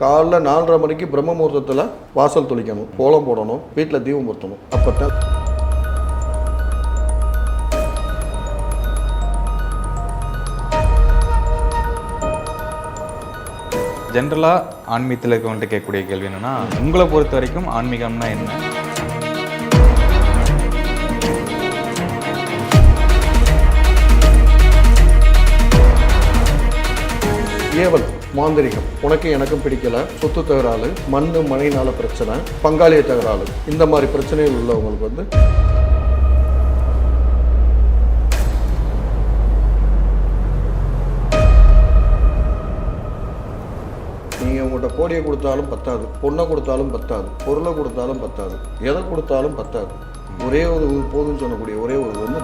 காலைல நாலரை மணிக்கு பிரம்ம முகூர்த்தத்தில் வாசல் தொளிக்கணும் கோலம் போடணும் வீட்டில் தீபம் பொருத்தணும். அப்போ ஜென்ரலாக ஆன்மீகத்தில் இருக்கவங்கள்ட்ட கேட்கக்கூடிய கேள்வி என்னன்னா உங்களை பொறுத்த வரைக்கும் ஆன்மீகம்னா என்ன? ஏவல் மாந்திரிகம். உனக்கு எனக்கும் பிடிக்கல. சொத்து தகராறு மண் மனைனால பிரச்சனை பங்காளிய தகராறு. இந்த மாதிரி பிரச்சனைகள் உள்ளவங்களுக்கு வந்து நீங்கள் உங்கள்கிட்ட கோடியை கொடுத்தாலும் பத்தாது பொண்ணை கொடுத்தாலும் பத்தாது பொருளை கொடுத்தாலும் பத்தாது எதை கொடுத்தாலும் பத்தாது. ஒரே ஒரு போதும்னு சொல்லக்கூடிய ஒரே ஒரு வந்து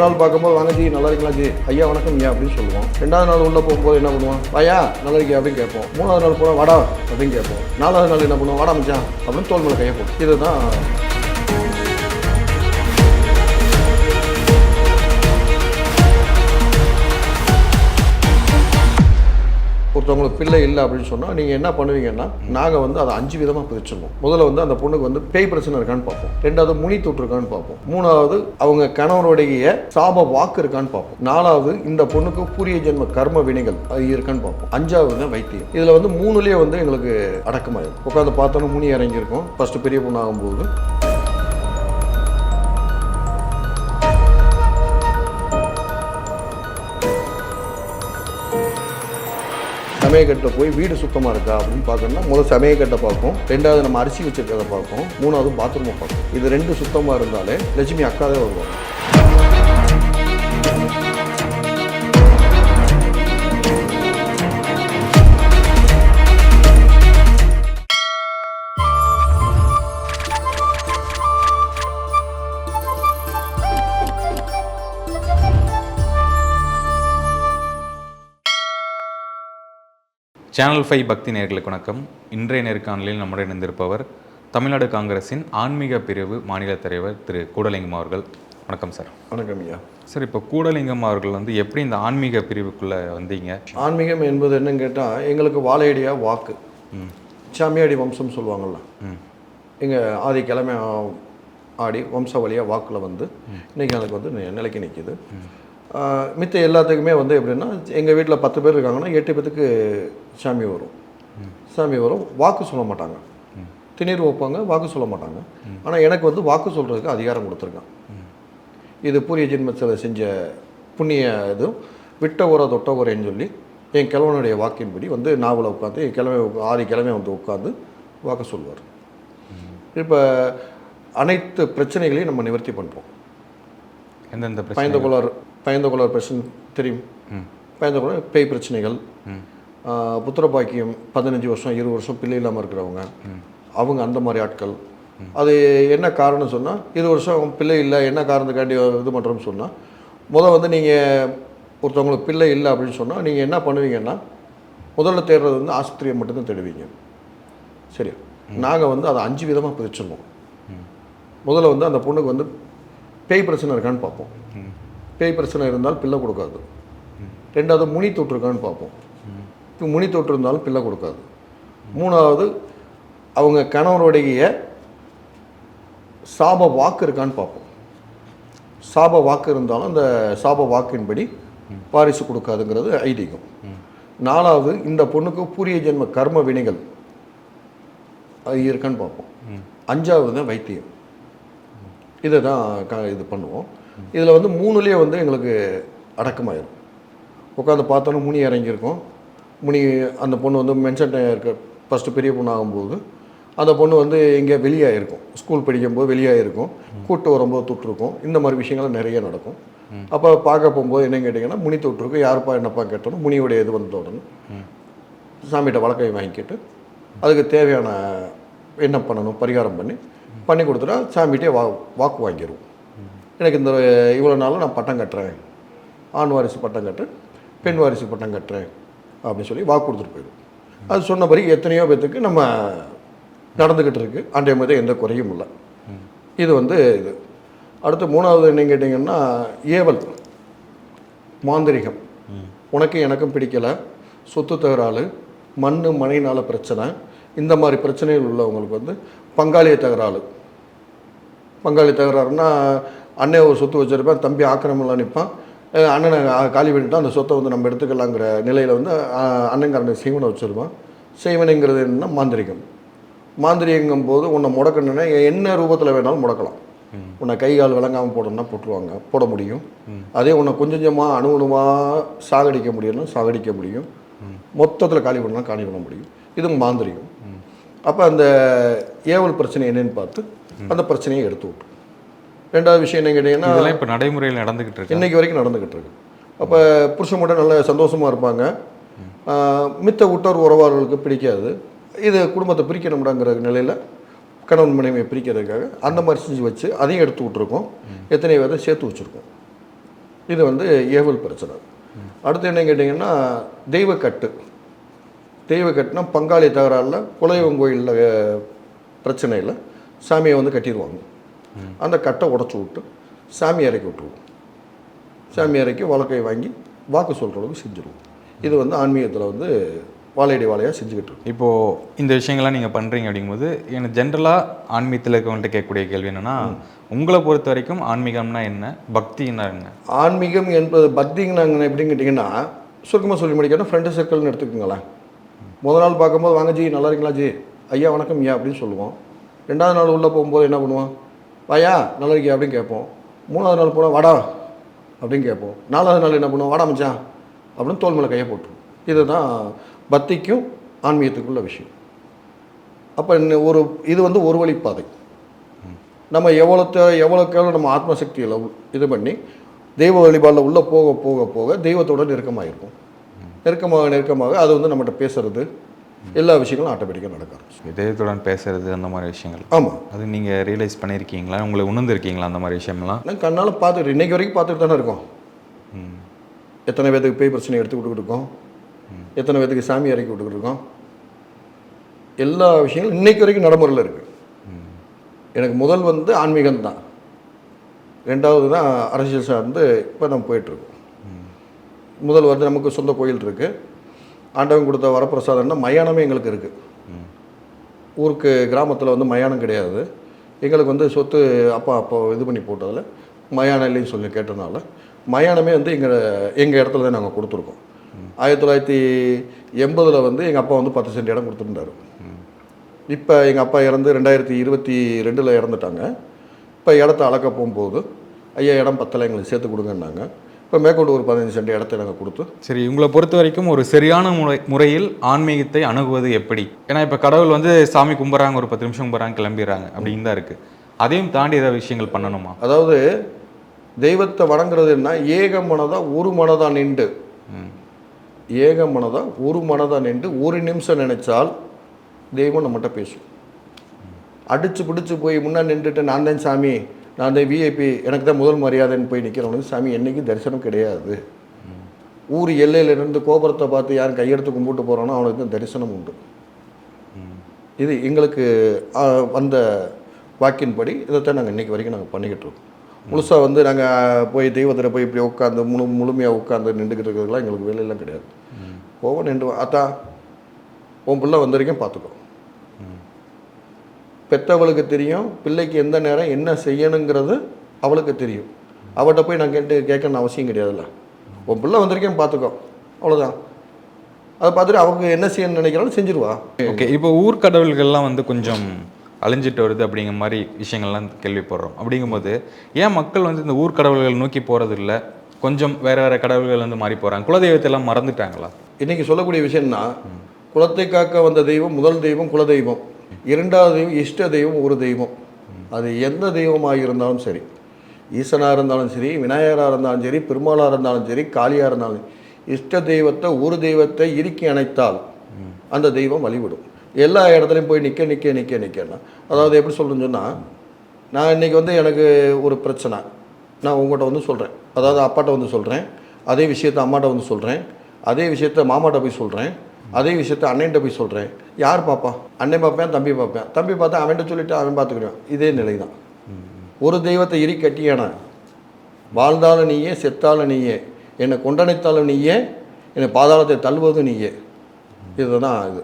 முதல் நாள் பார்க்கும்போது வாங்க ஜி நல்லா இருக்கீங்களா ஜி? ஐயா வணக்கம் ஐயா அப்படின்னு சொல்லுவோம். ரெண்டாவது நாள் உள்ளே போகும்போது என்ன பண்ணுவோம்? ஐயா நல்லா இருக்கியா அப்படின்னு கேட்போம். மூணாவது நாள் போனால் வாடா அப்படின்னு கேட்போம். நாலாவது நாள் என்ன பண்ணுவோம்? வாடா மச்சான் அப்படின்னு தோல் மேலே கையை இதுதான் ஒருத்தவங்களுக்கு பிள்ளை இல்லை அப்படின்னு சொன்னால் நீங்கள் என்ன பண்ணுவீங்கன்னா நாங்கள் வந்து அதை அஞ்சு விதமாக பிரிச்சிடணும் முதல்ல வந்து அந்த பொண்ணுக்கு வந்து பேய் பிரச்சனை இருக்கான்னு பார்ப்போம். ரெண்டாவது முனி தொற்று இருக்கான்னு பார்ப்போம். மூணாவது அவங்க கணவனுடைய சாப வாக்கு இருக்கான்னு பார்ப்போம். நாலாவது இந்த பொண்ணுக்கு பூரிய ஜென்ம கர்ம வினைகள் அது இருக்கான்னு பார்ப்போம். அஞ்சாவது தான் வைத்தியம். இதில் வந்து மூணுலேயே வந்து எங்களுக்கு அடக்கமாயிடும் உட்காந்து பார்த்தோன்னா முனி இறங்கியிருக்கும் ஃபஸ்ட்டு பெரிய பொண்ணு ஆகும்போது சமயக்கட்டை போய் வீடு சுத்தமாக இருக்கா அப்படின்னு பார்க்கணும்னா முதல் சமயக்கட்டை பார்ப்போம். ரெண்டாவது நம்ம அரிசி வச்சிருக்கிறத பார்ப்போம். மூணாவது பாத்ரூமை பார்ப்போம். இது ரெண்டு சுத்தமாக இருந்தாலே லட்சுமி அக்காவே வருவாங்க. சேனல் ஃபைவ் பக்தி நேர்களுக்கு வணக்கம். இன்றைய நேர்காணலில் நம்முடன் இணைந்திருப்பவர் தமிழ்நாடு காங்கிரஸின் ஆன்மீக பிரிவு மாநில தலைவர் திரு கூடலிங்கம் அவர்கள். வணக்கம் சார். வணக்கம் ஐயா. சார் இப்போ கூடலிங்கம் அவர்கள் வந்து எப்படி இந்த ஆன்மீக பிரிவுக்குள்ளே வந்தீங்க? ஆன்மீகம் என்பது என்னன்னு கேட்டால் எங்களுக்கு வாழையடியா வாக்கு. ம். சாமியாடி வம்சம் சொல்லுவாங்கள்ல ம். எங்கள் ஆதி கிழமை ஆடி வம்சாவளியாக வாக்கில் வந்து இன்றைக்கி எனக்கு வந்து நிலைக்கு நிற்கிது மித்த எல்லாத்துக்குமே வந்து எப்படின்னா எங்கள் வீட்டில் பத்து பேர் இருக்காங்கன்னா எட்டு பேத்துக்கு சாமி வரும். சாமி வரும். வாக்கு சொல்ல மாட்டாங்க. திணீர் வைப்பாங்க வாக்கு சொல்ல மாட்டாங்க. ஆனால் எனக்கு வந்து வாக்கு சொல்கிறதுக்கு அதிகாரம் கொடுத்துருக்கான். இது பூரிய ஜென்மத்தில் செஞ்ச புண்ணிய இதுவும் விட்ட உர தொட்ட உரைன்னு சொல்லி என் கிழவனுடைய வாக்கின்படி வந்து நாவல உட்காந்து என் கிழமை ஆதி கிழமை வந்து உட்காந்து வாக்கு சொல்வார் இப்போ அனைத்து பிரச்சனைகளையும் நம்ம நிவர்த்தி பண்ணுறோம் எந்தெந்த பயந்த குளர் பயந்த குளர் பிரச்சனை தெரியும். பயந்த குளர் பேய் பிரச்சனைகள். புத்திர பாக்கியம் பதினஞ்சு வருஷம் இருபது வருஷம் பிள்ளை இல்லாமல் இருக்கிறவங்க. அவங்க அந்த மாதிரி ஆட்கள். அது என்ன காரணம் சொன்னால் இருபது வருஷம் பிள்ளை இல்லை என்ன காரணத்துக்காண்டி இது பண்ணுறோம்னு சொன்னால் முதல் வந்து நீங்கள் ஒருத்தவங்களுக்கு பிள்ளை இல்லை அப்படின்னு சொன்னால் நீங்கள் என்ன பண்ணுவீங்கன்னா முதல்ல தேடுறது வந்து ஆஸ்பத்திரியை மட்டும்தான் தேடுவீங்க. சரி நாங்கள் வந்து அதை அஞ்சு விதமாக பிரிச்சிடணும் முதல்ல வந்து அந்த பொண்ணுக்கு வந்து பேய் பிரச்சனை இருக்கான்னு பார்ப்போம். பேய் பிரச்சனை இருந்தால் பிள்ளை கொடுக்காது. ரெண்டாவது முனி தொற்று இருக்கான்னு பார்ப்போம். இப்போ முனி தொற்று இருந்தாலும் பிள்ளை கொடுக்காது. மூணாவது அவங்க கணவனுடைய சாப வாக்கு இருக்கான்னு பார்ப்போம். சாப வாக்கு இருந்தாலும் அந்த சாப வாக்கின்படி வாரிசு கொடுக்காதுங்கிறது ஐதீகம். நாலாவது இந்த பொண்ணுக்கு பூரிய ஜென்ம கர்ம வினைகள் அது இருக்கான்னு பார்ப்போம். அஞ்சாவது தான் வைத்தியம். இதை தான் க இது பண்ணுவோம். இதில் வந்து மூணுலேயே வந்து எங்களுக்கு அடக்கமாயிடும் உட்காந்து பார்த்தோன்னா முனி இறங்கியிருக்கும். முனி அந்த பொண்ணு வந்து மென்ஷன் இருக்க ஃபஸ்ட்டு பெரிய பொண்ணு ஆகும்போது அந்த பொண்ணு வந்து எங்கே வெளியாகிருக்கும் ஸ்கூல் படிக்கும்போது வெளியாகிருக்கும் கூட்டு வரும்போது தொட்டிருக்கும். இந்த மாதிரி விஷயங்கள்லாம் நிறைய நடக்கும். அப்போ பார்க்க போகும்போது என்ன கேட்டிங்கன்னா முனி தொட்டிருக்கும் யாருப்பா என்னப்பா கேட்டோம் முனியுடைய இது வந்து தொடணும் சாமிகிட்ட வழக்கை வாங்கிக்கிட்டு அதுக்கு தேவையான என்ன பண்ணணும் பரிகாரம் பண்ணி பண்ணி கொடுத்துட்டா சாமிகிட்டே வா வாக்கு வாங்கிடுவோம் எனக்கு இந்த இவ்வளோ நாளும் நான் பட்டம் கட்டுறேன். ஆண் வாரிசு பட்டம் கட்டுறேன் பெண் வாரிசு பட்டம் கட்டுறேன் அப்படின்னு சொல்லி வாக்கு கொடுத்துட்டு போயிடும். அது சொன்னபடி எத்தனையோ பேத்துக்கு நம்ம நடந்துக்கிட்டு இருக்கு. அன்றைய மாதிரி எந்த குறையும் இல்லை. இது வந்து இது. அடுத்து மூணாவது என்ன கேட்டிங்கன்னா ஏவல் மாந்திரிகம். உனக்கு எனக்கும் பிடிக்கலை. சொத்து தகராறு மண் மனையினால் பிரச்சனை. இந்த மாதிரி பிரச்சனைகள் உள்ளவங்களுக்கு வந்து பங்காளிய தகராறு பங்காளி தகராறுனா அண்ணன் ஒரு சொத்து வச்சுருப்பேன் தம்பி ஆக்கிரமெல்லாம் நிற்பான். அண்ணனை காலி பண்ணிட்டு அந்த சொத்தை வந்து நம்ம எடுத்துக்கலாங்கிற நிலையில் வந்து அஹ் அண்ணங்காரன் செய்வனை வச்சுருப்பான். சீவனைங்கிறது என்னென்னா மாந்திரிகம். மாந்திரிகங்கும் போது உன்னை முடக்கணுன்னா என்ன ரூபத்தில் வேணாலும் முடக்கலாம். உன்னை கை கால் விளங்காமல் போடணும்னா போட்டுருவாங்க போட முடியும். அதே உன்னை கொஞ்சம் கொஞ்சமாக அணுகுணமாக சாகடிக்க முடியும்னா சாகடிக்க முடியும். மொத்தத்தில் காலி பண்ணலாம் காலி பண்ண முடியும். இது மாந்திரிகம். அப்போ அந்த ஏவல் பிரச்சனை என்னன்னு பார்த்து அந்த பிரச்சனையை எடுத்து விட்டு. ரெண்டாவது விஷயம் என்ன கேட்டிங்கன்னா இதெல்லாம் இப்போ நடைமுறையில் நடந்துகிட்டு இருக்கு? இன்னைக்கு வரைக்கும் நடந்துக்கிட்டு இருக்கு. அப்போ புருஷன் மட்டும் நல்ல சந்தோஷமாக இருப்பாங்க. மித்த உற்றார் உறவாளர்களுக்கு பிடிக்காது. இது குடும்பத்தை பிரிக்கணும்டாங்கிற நிலையில் கணவன் மனைவியை பிரிக்கிறதுக்காக அந்த மாதிரி செஞ்சு வச்சு அதையும் எடுத்து விட்ருக்கோம் எத்தனை பேரை சேர்த்து வச்சுருக்கோம். இது வந்து ஏவல் பிரச்சனை. அடுத்து என்ன கேட்டிங்கன்னா தெய்வக்கட்டு. தெய்வக்கட்டுனா பங்காளி தகராறில் குலதெய்வம் கோயிலில் பிரச்சனையில் சாமியை வந்து கட்டிடுவாங்க. அந்த கட்டை உடச்சி விட்டு சாமி இறக்கி விட்ருவோம் சாமி இறக்கி வழக்கை வாங்கி வாக்கு சொல்கிற அளவுக்கு செஞ்சுருவோம். இது வந்து ஆன்மீகத்தில் வந்து வாழையடி வாழையாக செஞ்சுக்கிட்டு இருக்கோம். இப்போது இந்த விஷயங்கள்லாம் நீங்கள் பண்ணுறீங்க அப்படிங்கும்போது எனக்கு ஜென்ரலாக ஆன்மீகத்தில் இருக்கவங்கள்ட்ட கேட்கக்கூடிய கேள்வி என்னன்னா உங்களை பொறுத்த வரைக்கும் ஆன்மீகம்னா என்ன? பக்தின்னா என்ன? ஆன்மீகம் என்பது பக்திங்க நாங்கள் எப்படின்னு கேட்டிங்கன்னா சுருக்கமாக சொல்லி முடிக்கணும். ஃப்ரெண்டு சர்க்கிள்னு எடுத்துக்கோங்களேன். முதல் நாள் பார்க்கும்போது வாங்க ஜி நல்லா இருக்கீங்களா ஜி? ஐயா வணக்கம் ஐயா அப்படின்னு சொல்லுவோம். ரெண்டாவது நாள் உள்ளே போகும்போது என்ன பண்ணுவோம்? வாயா நல்லா இருக்கியா அப்படின்னு கேட்போம். மூணாவது நாள் போனால் வாடா அப்படின்னு கேட்போம். நாலாவது நாள் என்ன பண்ணுவோம்? வாடா மச்சான் அப்படின்னு தோல் மேலே கையை போட்டுரும் இதுதான் பக்திக்கும் ஆன்மீகத்துக்குள்ள விஷயம். அப்போ ஒரு இது வந்து ஒரு வழிப்பாதை நம்ம எவ்வளோத்த எவ்வளோக்கெவ்வளோ நம்ம நம்ம ஆத்மசக்தியில் இது பண்ணி தெய்வ வழிபாடில் உள்ளே போக போக போக தெய்வத்தோட நெருக்கமாக இருக்கும் நெருக்கமாக நெருக்கமாக அது வந்து நம்மகிட்ட பேசுறது எல்லா விஷயங்களும் ஆட்டோமேட்டிக்காக நடக்க ஆரம்பிச்சு இதயத்துடன் பேசுறது அந்த மாதிரி விஷயங்கள். ஆமாம் அது நீங்கள் ரியலைஸ் பண்ணியிருக்கீங்களா உங்களை உணர்ந்திருக்கீங்களா அந்த மாதிரி விஷயம்லாம்? நான் கண்ணால் பார்த்துட்டு இன்னைக்கு வரைக்கும் பார்த்துட்டு தானே இருக்கோம். ம். எத்தனை பேத்துக்கு பேய் பிரச்சனை எடுத்து விட்டுக்கிட்டு இருக்கோம். எத்தனை பேத்துக்கு சாமி இறக்கி விட்டுக்கிட்டு இருக்கோம். எல்லா விஷயங்களும் இன்னைக்கு வரைக்கும் நடைமுறையில் இருக்குது எனக்கு முதல் வந்து ஆன்மீகம் தான். ரெண்டாவது தான் அரசியல் சார்ந்து இப்போ நம்ம போயிட்டுருக்கோம் முதல் வந்து நமக்கு சொந்த கோயில் இருக்குது ஆண்டவன் கொடுத்த வரப்பிரசாதம்னா மயானமே எங்களுக்கு இருக்குது ஊருக்கு கிராமத்தில் வந்து மயானம் கிடையாது. எங்களுக்கு வந்து சொத்து அப்பா அப்பா இது பண்ணி போட்டதில் மயானம் இல்லைன்னு சொல்லி கேட்டனால மயானமே வந்து எங்கள் எங்கள் இடத்துல தான் நாங்கள் கொடுத்துருக்கோம். ஆயிரத்தி தொள்ளாயிரத்தி எண்பதில் வந்து எங்கள் அப்பா வந்து பத்து சென்ட் இடம் கொடுத்துருந்தாரு. இப்போ எங்கள் அப்பா இறந்து ரெண்டாயிரத்தி இருபத்தி ரெண்டில் இறந்துட்டாங்க. இப்போ இடத்த அளக்க போகும்போது ஐயா இடம் பத்தலை எங்களுக்கு சேர்த்து கொடுங்கன்னாங்க. இப்போ மேற்கொண்டு ஒரு பதினஞ்சு சென்ட் இடத்த நாங்கள் கொடுத்து. சரி உங்களை பொறுத்த வரைக்கும் ஒரு சரியான முறை முறையில் ஆன்மீகத்தை அணுகுவது எப்படி? ஏன்னா இப்போ கடவுள் வந்து சாமி கும்பிட்றாங்க ஒரு பத்து நிமிஷம் கும்பிட்றாங்க கிளம்பிடுறாங்க. அப்படின்னு தான் இருக்குது அதையும் தாண்டி ஏதாவது விஷயங்கள் பண்ணணுமா? அதாவது தெய்வத்தை வணங்குறது என்ன? ஏக மனதா ஒரு மனதா நின்று. ம். ஏக மனதா ஒரு மனதா நின்று ஒரு நிமிஷம் நினைச்சால் தெய்வம் நம்மகிட்ட பேசும். அடிச்சு பிடிச்சு போய் முன்னாடி நின்றுட்டு நான் தான் சாமி நான் தான் விஐபி எனக்கு தான் முதல் மரியாதைன்னு போய் நிற்கிறவனுக்கு சாமி என்னைக்கும் தரிசனம் கிடையாது. ஊர் எல்லையில இருந்து கோபுரத்தை பார்த்து யாரும் கையெடுத்து கும்பிட்டு போகிறானோ அவனுக்கு தான் தரிசனம் உண்டு. இது எங்களுக்கு வந்த வாக்கின்படி இதைத்தான் நாங்கள் இன்னைக்கு வரைக்கும் நாங்கள் பண்ணிக்கிட்டு இருக்கோம். முழுசாக வந்து நாங்கள் போய் தெய்வத்தில் போய் இப்படி உட்காந்து முழு முழுமையாக உட்காந்து நின்றுக்கிட்டு இருக்கிறதுலாம் எங்களுக்கு வேலையெல்லாம் கிடையாது. போவோம் நின்று அத்தா உன் பிள்ளை வந்த வரைக்கும் பார்த்துக்கோ. பெத்தவளுக்கு தெரியும் பிள்ளைக்கு எந்த நேரம் என்ன செய்யணுங்கிறது அவளுக்கு தெரியும். அவட்ட போய் நான் கேட்டு கேட்கணும்னு அவசியம் கிடையாதுல்ல. உன் பிள்ளை வந்த வரைக்கும் பார்த்துக்கோ. அவ்வளோதான் அதை பார்த்துட்டு அவங்க என்ன செய்யணும்னு நினைக்கிறாலும் செஞ்சிருவா. ஓகே இப்போ ஊர் கடவுள்கள்லாம் வந்து கொஞ்சம் அழிஞ்சிட்டு வருது அப்படிங்கிற மாதிரி விஷயங்கள்லாம் கேள்விப்படுறோம். அப்படிங்கும்போது ஏன் மக்கள் வந்து இந்த ஊர் கடவுள்கள் நோக்கி போகிறது இல்லை கொஞ்சம் வேற வேற கடவுள்கள் வந்து மாறி போகிறாங்க குலதெய்வத்தை எல்லாம் மறந்துட்டாங்களா? இன்னைக்கு சொல்லக்கூடிய விஷயம்னா குலத்தை காக்க வந்த தெய்வம் முதல் தெய்வம் குலதெய்வம். இரண்டாவது தெய்வம் இஷ்ட தெய்வம் ஒரு தெய்வம். அது எந்த தெய்வமாக இருந்தாலும் சரி ஈசனாக இருந்தாலும் சரி விநாயகராக இருந்தாலும் சரி பெருமாளாக இருந்தாலும் சரி காளியாக இருந்தாலும் இஷ்ட தெய்வத்தை ஒரு தெய்வத்தை இறுக்கி அணைத்தால் அந்த தெய்வம் வழிவிடும் எல்லா இடத்துலையும் போய் நிற்க நிற்க நிற்க நிற்கன்னா அதாவது எப்படி சொல்லணும்னு சொன்னால் நான் இன்னைக்கு வந்து எனக்கு ஒரு பிரச்சனை. நான் உங்கள்கிட்ட வந்து சொல்கிறேன் அதாவது அப்பாட்ட வந்து சொல்கிறேன் அதே விஷயத்தை அம்மாட்ட வந்து சொல்கிறேன் அதே விஷயத்த மாமாட்ட போய் சொல்கிறேன் அதே விஷயத்த அண்ணன்ட்ட போய் சொல்கிறேன் யார் பார்ப்பான் அண்ணன் பார்ப்பேன் தம்பி பார்ப்பேன் தம்பி பார்த்தா அவன்கிட்ட சொல்லிட்டு அவன் பார்த்துக்கிறான் இதே நிலை தான் ஒரு தெய்வத்தை இரி கட்டியானா? வாழ்ந்தாலும் நீயே செத்தாலும் நீயே என்னை கொண்டனைத்தாலும் நீயே என்னை பாதாளத்தை தள்ளுவதும் நீயே. இதுதான் இது.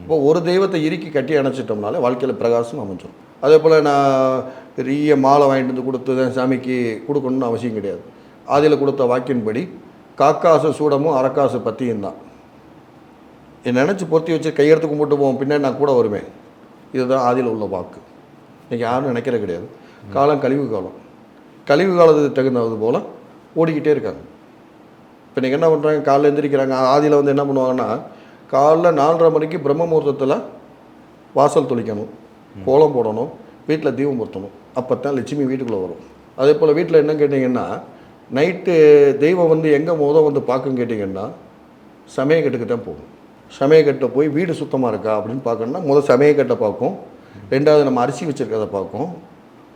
இப்போ ஒரு தெய்வத்தை இறுக்கி கட்டி அணைச்சிட்டோம்னாலே வாழ்க்கையில் பிரகாசம் அமைஞ்சிடும் அதே போல் நான் பெரிய மாலை வாங்கிட்டு வந்து கொடுத்து தான் சாமிக்கு கொடுக்கணும்னு அவசியம் கிடையாது. அதில் கொடுத்த வாக்கின்படி காக்காசு சூடமும் அரக்காசு பத்தியும் தான் நினச்சி பொருத்தி வச்சு கையெடுத்து கும்பிட்டு போவோம் பின்னாடி நான் கூட வருவேன். இதுதான் ஆதியில் உள்ள வாக்கு. இன்றைக்கி யாரும் நினைக்கிறது கிடையாது. காலம் கழிவு காலம். கழிவு காலத்துக்கு தகுந்தது போல் ஓடிக்கிட்டே இருக்காங்க. இப்போ இன்றைக்கி என்ன பண்ணுறாங்க காலைல எழுந்திரிக்கிறாங்க ஆதியில் வந்து என்ன பண்ணுவாங்கன்னா காலைல நாலரை மணிக்கு பிரம்ம முகூர்த்தத்தில் வாசல் தொளிக்கணும் கோலம் போடணும் வீட்டில் தீபம் பொருத்தணும். அப்போ தான் லட்சுமி வீட்டுக்குள்ளே வரும். அதே போல் வீட்டில் என்ன கேட்டிங்கன்னா நைட்டு தெய்வம் வந்து எங்கே மோதம் வந்து பார்க்கும் கேட்டிங்கன்னா சமயக்கெட்டுக்கு தான் போகும். சமயக்கட்டை போய் வீடு சுத்தமாக இருக்கா அப்படின்னு பார்க்கணுன்னா முதல் சமயக்கட்டை பார்க்கும். ரெண்டாவது நம்ம அரிசி வச்சுருக்கதை பார்க்கும்.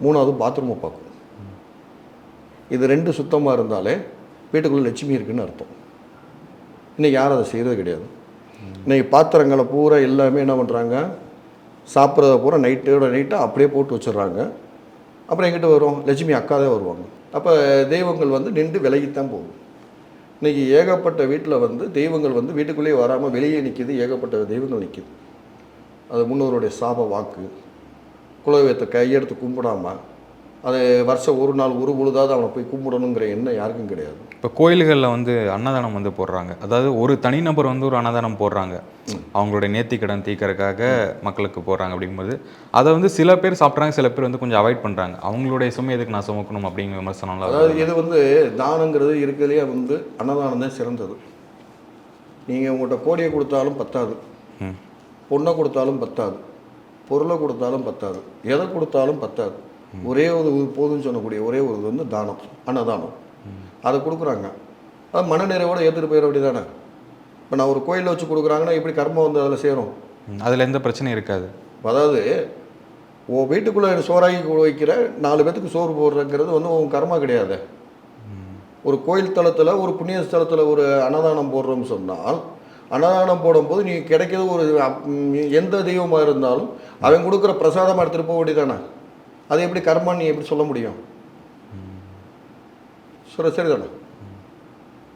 மூணாவது பாத்ரூமை பார்க்கும். இது ரெண்டு சுத்தமாக இருந்தாலே வீட்டுக்குள்ளே லட்சுமி இருக்குதுன்னு அர்த்தம். இன்னைக்கு யாரும் அதை செய்கிறது கிடையாது. இன்றைக்கி பாத்திரங்களை பூரா எல்லாமே என்ன பண்ணுறாங்க சாப்பிட்றத பூரா நைட்டோட நைட்டாக அப்படியே போட்டு வச்சிடுறாங்க. அப்புறம் எங்கிட்ட வரும் லட்சுமி அக்கா தான் வருவாங்க. அப்போ தெய்வங்கள் வந்து நின்று விலகித்தான் போகும். இன்னைக்கு ஏகப்பட்ட வீட்டில் வந்து தெய்வங்கள் வந்து வீட்டுக்குள்ளேயே வராமல் வெளியே நிற்கிது ஏகப்பட்ட தெய்வங்கள் நிற்கிது அது முன்னோருடைய சாப வாக்கு. குலதெய்வத்தை கையெடுத்து கும்பிடாமல் அது வருஷம் ஒரு நாள் ஒரு பொழுதாவது அவனை போய் கும்பிடணுங்கிற எண்ணம் யாருக்கும் கிடையாது. இப்போ கோயில்களில் வந்து அன்னதானம் வந்து போடுறாங்க. அதாவது ஒரு தனிநபர் வந்து ஒரு அன்னதானம் போடுறாங்க. அவங்களுடைய நேர்த்திக்கடன் தீர்க்கறதுக்காக மக்களுக்கு போடுறாங்க அப்படிங்கும்போது அதை வந்து சில பேர் சாப்பிட்றாங்க சில பேர் வந்து கொஞ்சம் அவாய்ட் பண்ணுறாங்க அவங்களுடைய சுமை எதுக்கு நான் சுமக்கணும் அப்படிங்கிற விமர்சனம்லாம் அதாவது. இது வந்து தானங்கிறது இருக்கிறதுலே வந்து அன்னதானம் தான் சிறந்தது. நீங்கள் உங்கள்கிட்ட கோடியை கொடுத்தாலும் பத்தாது. ம். பொண்ணை கொடுத்தாலும் பத்தாது. பொருளை கொடுத்தாலும் பத்தாது. எதை கொடுத்தாலும் பத்தாது. ஒரே ஒரு இது போதும்னு சொல்லக்கூடிய ஒரே ஒரு இது வந்து தானம் அன்னதானம். அதை கொடுக்குறாங்க. அது மனநிறைவோட ஏற்றுட்டு போயிட வேண்டியதானே இப்போ நான் ஒரு கோயிலில் வச்சு கொடுக்குறாங்கன்னா எப்படி கர்மம் வந்து அதில் சேரும். அதுல எந்த பிரச்சனையும் இருக்காது. அதாவது உன் வீட்டுக்குள்ளே சோறாக்கி வைக்கிற நாலு பேத்துக்கு சோறு போடுறங்கிறது வந்து உன் கர்மா கிடையாது. ஒரு கோயில் தளத்தில் ஒரு புண்ணிய ஸ்தலத்தில் ஒரு அன்னதானம் போடுறோம்னு சொன்னால் அன்னதானம் போடும்போது நீ கிடைக்கிறது ஒரு எந்த தெய்வமாக இருந்தாலும் அவன் கொடுக்குற பிரசாதமாக எடுத்துகிட்டு போக வேண்டியதானே அது எப்படி கர்மான்னு நீ எப்படி சொல்ல முடியும்? சொல்ல சரிதானே?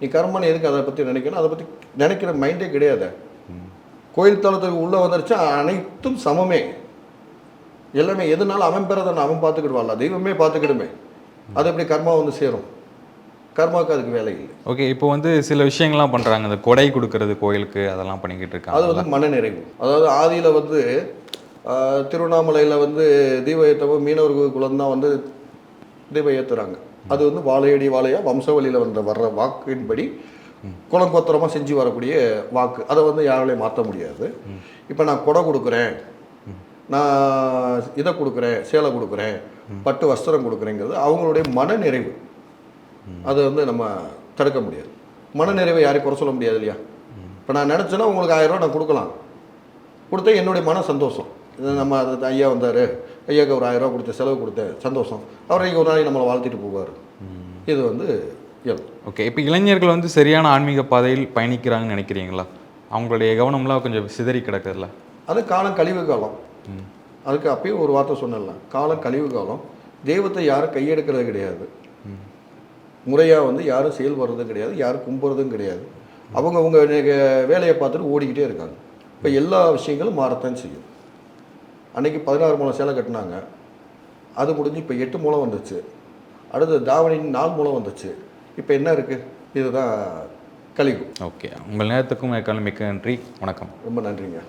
நீ கர்மான்னு எதுக்கு அதை பற்றி நினைக்கணும்? அதை பற்றி நினைக்கிற மைண்டே கிடையாது. கோயில் தளத்துக்கு உள்ளே வந்துருச்சா அனைத்தும் சமமே. எல்லாமே எதுனாலும் அவன் பிறதான அவன் பார்த்துக்கிடுவான்ல? தெய்வமே பார்த்துக்கிடுமே. அது எப்படி கர்மா வந்து சேரும்? கர்மாவுக்கு அதுக்கு வேலை இல்லை. ஓகே இப்போ வந்து சில விஷயங்கள்லாம் பண்றாங்க. இந்த கொடை கொடுக்கறது கோயிலுக்கு அதெல்லாம் பண்ணிக்கிட்டு அது இருக்காங்க வந்து மனநிறைவு. அதாவது ஆதியில் வந்து திருவண்ணாமலையில் வந்து தீப ஏற்றவும் மீனவர் குலம் தான் வந்து தீபம் ஏற்றுறாங்க அது வந்து வாழையடி வாழையாக வம்சவழியில் வந்த வர்ற வாக்கின்படி குளம் கொத்தரமாக செஞ்சு வரக்கூடிய வாக்கு. அதை வந்து யாராலையும் மாற்ற முடியாது. இப்போ நான் கொடை கொடுக்குறேன். நான் இதை கொடுக்குறேன் சேலை கொடுக்குறேன் பட்டு வஸ்திரம் கொடுக்குறேங்கிறது அவங்களுடைய மனநிறைவு. அதை வந்து நம்ம தடுக்க முடியாது. மனநிறைவை யாரையும் குறை சொல்ல முடியாது இல்லையா? இப்போ நான் நினச்சேன்னா உங்களுக்கு ஆயிரம் ரூபா நான் கொடுக்கலாம். கொடுத்தா என்னுடைய மன சந்தோஷம். நம்ம அது ஐயா வந்தார். ஐயாவுக்கு ஒரு ஆயிரம் ரூபாய் கொடுத்த செலவு கொடுத்தேன் சந்தோஷம். அவர் இங்கே ஒரு நாளைக்கு நம்மளை வாழ்த்திட்டு போவார். இது வந்து இயல்பு. ஓகே இப்போ இளைஞர்கள் வந்து சரியான ஆன்மீக பாதையில் பயணிக்கிறாங்கன்னு நினைக்கிறீங்களா? அவங்களுடைய கவனம்லாம் கொஞ்சம் சிதறி கிடக்குதுல்ல? அது காலம் கழிவு காலம். அதுக்கு அப்பயும் ஒரு வார்த்தை சொன்னல காலம் கழிவு காலம். தெய்வத்தை யாரும் கையெடுக்கிறது கிடையாது. முறையாக வந்து யாரும் செயல்படுறதும் கிடையாது யாரும் கும்புறதும் கிடையாது. அவங்க அவங்க வேலையை பார்த்துட்டு ஓடிக்கிட்டே இருக்காங்க. இப்போ எல்லா விஷயங்களும் மாறத்தான் செய்யும். அன்னைக்கு பதினாறு மூலம் சேலை கட்டினாங்க. அது முடிஞ்சு இப்போ எட்டு மூலம் வந்துச்சு. அடுத்து தாவணின்னு நாலு மூலம் வந்துச்சு. இப்போ என்ன இருக்குது இதுதான் கலிகு ஓகே. உங்கள் நேரத்துக்கும் மிக்க நன்றி. வணக்கம். ரொம்ப நன்றிங்க.